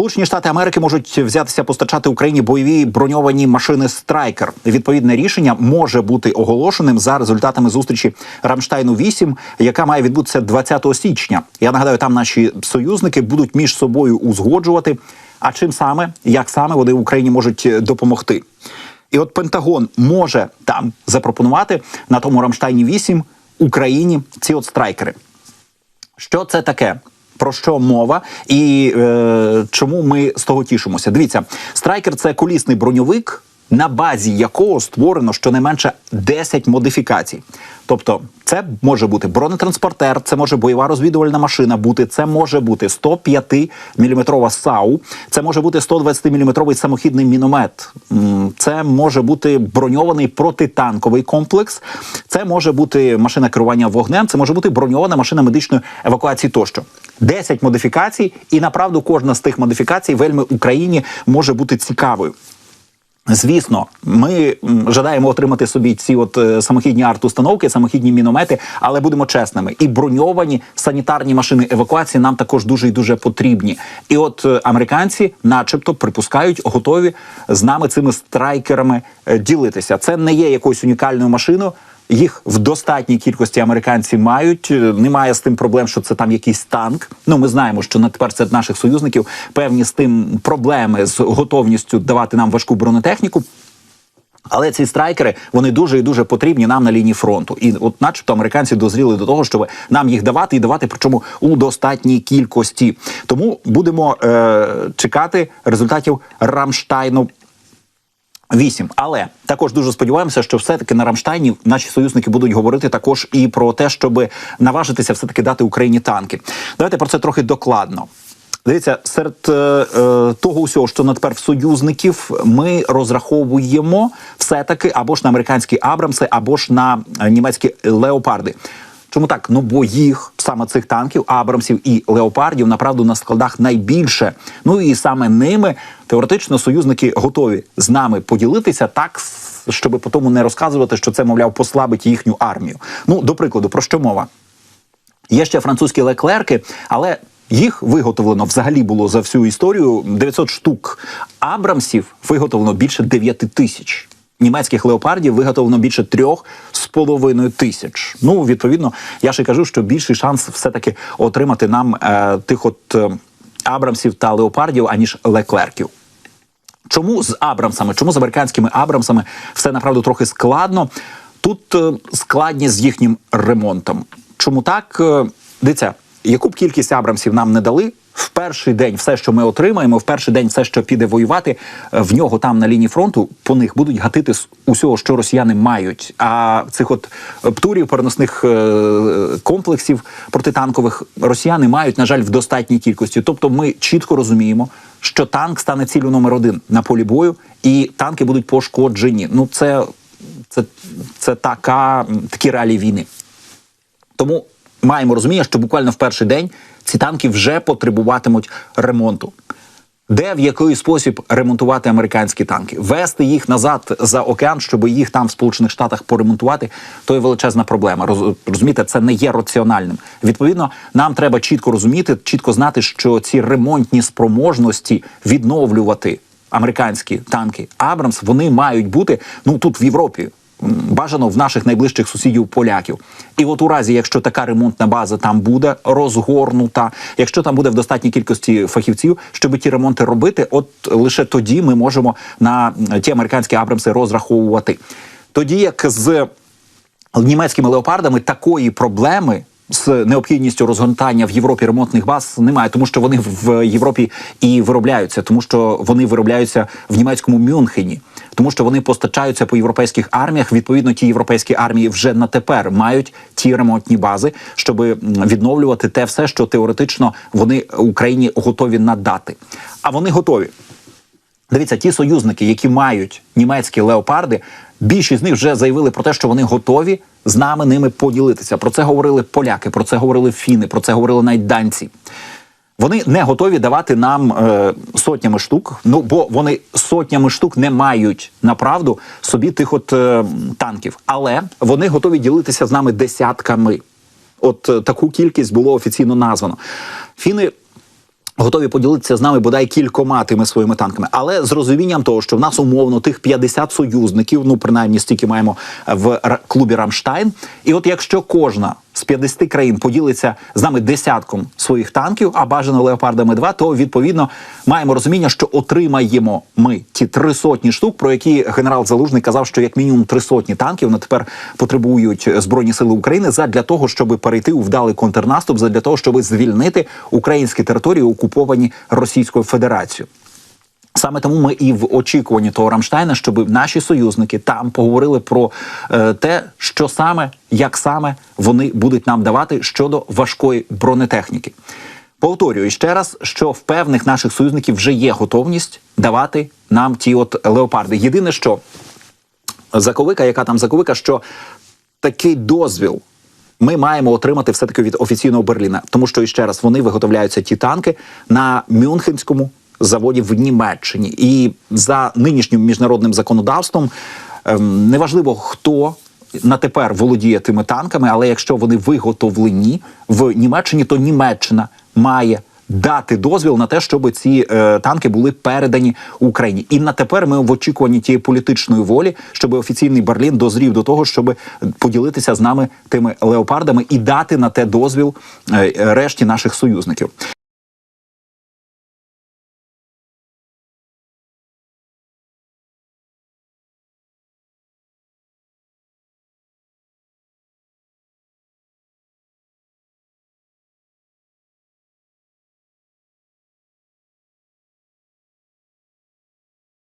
Сполучені Штати Америки можуть взятися постачати Україні бойові броньовані машини Страйкер. Відповідне рішення може бути оголошеним за результатами зустрічі Рамштайну 8 яка має відбутися 20 січня. Я нагадаю, там наші союзники будуть між собою узгоджувати. А чим саме як саме вони Україні можуть допомогти? І от Пентагон може там запропонувати на тому Рамштайні 8 Україні ці от страйкери. Що це таке? Про що мова і е, чому ми з того тішимося? Дивіться, страйкер це колісний броньовик, на базі якого створено щонайменше 10 модифікацій. Тобто, це може бути бронетранспортер, це може бойова розвідувальна машина бути, це може бути 105 мм САУ, це може бути 120 мм самохідний міномет, це може бути броньований протитанковий комплекс, це може бути машина керування вогнем, це може бути броньована машина медичної евакуації тощо. 10 модифікацій, і направду кожна з тих модифікацій вельми Україні може бути цікавою. Звісно, ми жадаємо отримати собі ці от е, самохідні арт-установки, самохідні міномети, але будемо чесними. І броньовані санітарні машини евакуації нам також дуже і дуже потрібні. І от е, американці, начебто, припускають, готові з нами цими страйкерами е, ділитися. Це не є якоюсь унікальною машиною. Їх в достатній кількості американці мають. Е, Немає з тим проблем, що це там якийсь танк. Ну ми знаємо, що на тепер це наших союзників певні з тим проблеми з готовністю давати нам важку бронетехніку. Але ці страйкери вони дуже і дуже потрібні нам на лінії фронту. І от, начебто, американці дозріли до того, щоб нам їх давати і давати, причому у достатній кількості. Тому будемо е- чекати результатів Рамштайну. Вісім, але також дуже сподіваємося, що все-таки на Рамштайні наші союзники будуть говорити також і про те, щоб наважитися все таки дати Україні танки. Давайте про це трохи докладно. Дивіться, серед е, е, того усього, що на тепер в союзників, ми розраховуємо все таки або ж на американські Абрамси, або ж на е, німецькі леопарди. Чому так? Ну бо їх саме цих танків, Абрамсів і леопардів направду на складах найбільше. Ну і саме ними теоретично союзники готові з нами поділитися так, щоб потім не розказувати, що це мовляв послабить їхню армію. Ну до прикладу, про що мова? Є ще французькі леклерки, але їх виготовлено взагалі було за всю історію 900 штук. Абрамсів виготовлено більше 9 тисяч. Німецьких леопардів виготовлено більше трьох з половиною тисяч. Ну, відповідно, я ще кажу, що більший шанс все-таки отримати нам е, тих от е, Абрамсів та леопардів, аніж леклерків. Чому з Абрамсами? Чому з американськими Абрамсами все направду трохи складно? Тут е, складність з їхнім ремонтом. Чому так? Е, Дивіться, яку б кількість Абрамсів нам не дали, в перший день все, що ми отримаємо, в перший день все, що піде воювати, е, в нього там на лінії фронту по них будуть гатити з усього, що росіяни мають. А цих от птурів, переносних е, комплексів протитанкових росіяни мають, на жаль, в достатній кількості. Тобто, ми чітко розуміємо, що танк стане ціллю номер один на полі бою, і танки будуть пошкоджені. Ну, це, це, це така такі реалії війни. Тому маємо розуміння, що буквально в перший день ці танки вже потребуватимуть ремонту. Де в який спосіб ремонтувати американські танки, вести їх назад за океан, щоб їх там в Сполучених Штатах поремонтувати, то є величезна проблема. Роз, розумієте, це не є раціональним. Відповідно, нам треба чітко розуміти, чітко знати, що ці ремонтні спроможності відновлювати американські танки Абрамс вони мають бути ну тут в Європі бажано в наших найближчих сусідів поляків. І от у разі, якщо така ремонтна база там буде розгорнута, якщо там буде в достатній кількості фахівців, щоб ті ремонти робити, от лише тоді ми можемо на ті американські Абрамси розраховувати. Тоді як з німецькими леопардами такої проблеми. З необхідністю розгортання в Європі ремонтних баз немає, тому що вони в Європі і виробляються, тому що вони виробляються в німецькому Мюнхені, тому що вони постачаються по європейських арміях. Відповідно, ті європейські армії вже на тепер мають ті ремонтні бази, щоб відновлювати те все, що теоретично вони Україні готові надати. А вони готові. Дивіться, ті союзники, які мають німецькі леопарди, більшість з них вже заявили про те, що вони готові з нами ними поділитися. Про це говорили поляки, про це говорили фіни, про це говорили навіть данці. Вони не готові давати нам е, сотнями штук. Ну бо вони сотнями штук не мають направду собі тих от е, танків, але вони готові ділитися з нами десятками. От е, таку кількість було офіційно названо. Фіни Готові поділитися з нами бодай кількома тими своїми танками, але з розумінням того, що в нас умовно тих 50 союзників, ну принаймні стільки маємо в клубі Рамштайн. І от якщо кожна з 50 країн поділиться з нами десятком своїх танків, а бажано леопардами 2, то відповідно маємо розуміння, що отримаємо ми ті три сотні штук, про які генерал Залужний казав, що як мінімум три сотні танків на тепер потребують збройні сили України задля того, щоб перейти у вдалий контрнаступ, задля того, щоб звільнити українські території, окуповані Російською Федерацією. Саме тому ми і в очікуванні того Рамштайна, щоб наші союзники там поговорили про е, те, що саме, як саме вони будуть нам давати щодо важкої бронетехніки. Повторюю ще раз, що в певних наших союзників вже є готовність давати нам ті от леопарди. Єдине, що заковика, яка там заковика, що такий дозвіл ми маємо отримати все таки від офіційного Берліна, тому що і ще раз вони виготовляються ті танки на Мюнхенському заводі в Німеччині, і за нинішнім міжнародним законодавством ем, неважливо хто. На тепер володіє тими танками, але якщо вони виготовлені в Німеччині, то Німеччина має дати дозвіл на те, щоб ці е, танки були передані Україні. І на тепер ми в очікуванні тієї політичної волі, щоб офіційний Берлін дозрів до того, щоб поділитися з нами тими леопардами і дати на те дозвіл е, решті наших союзників.